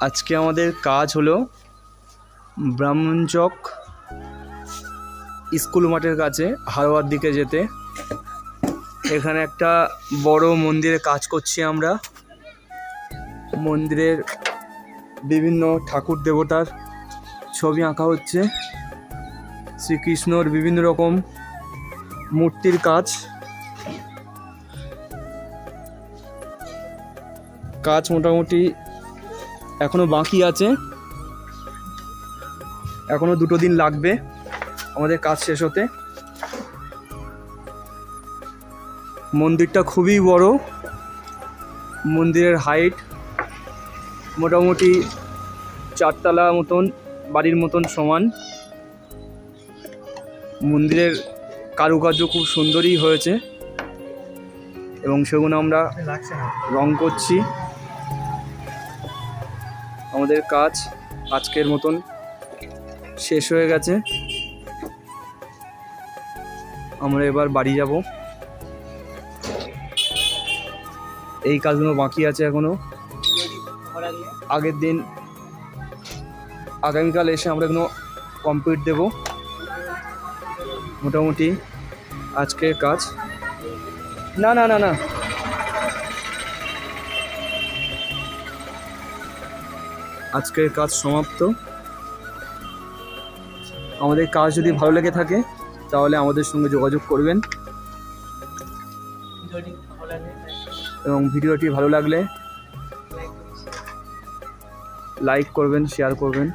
আজকে আমাদের কাজ হলো ব্রাহ্মণচক স্কুল মাঠের কাছে, হারোয়ার দিকে যেতে। এখানে একটা বড় মন্দিরে কাজ করছি আমরা। মন্দিরের বিভিন্ন ঠাকুর দেবতার ছবি আঁকা হচ্ছে। শ্রীকৃষ্ণর বিভিন্ন রকম মূর্তির কাজ। কাজ মোটামুটি এখনও বাকি আছে। এখনও দুটো দিন লাগবে আমাদের কাজ শেষ হতে। মন্দিরটা খুবই বড়। মন্দিরের হাইট মোটামুটি চারতলা মতন বাড়ির মতন সমান। মন্দিরের কারুকার্য খুব সুন্দরই হয়েছে। এবং সেগুলো আমরা রং করছি। আমাদের কাজ আজকের মতন শেষ হয়ে গেছে। আমরা এবার বাড়ি যাব। এই কাজগুলো বাকি আছে এখনও। আগের দিন আগামীকাল এসে আমরা এগুলো কমপ্লিট দেব। মোটামুটি আজকের কাজ। না না না না। আজকের কাজ সমাপ্ত। আমাদের কাজ যদি ভালো লেগে থাকে, তাহলে আমাদের সঙ্গে যোগাযোগ করবেন। এবং ভিডিওটি ভালো লাগলে লাইক করবেন শেয়ার করবেন।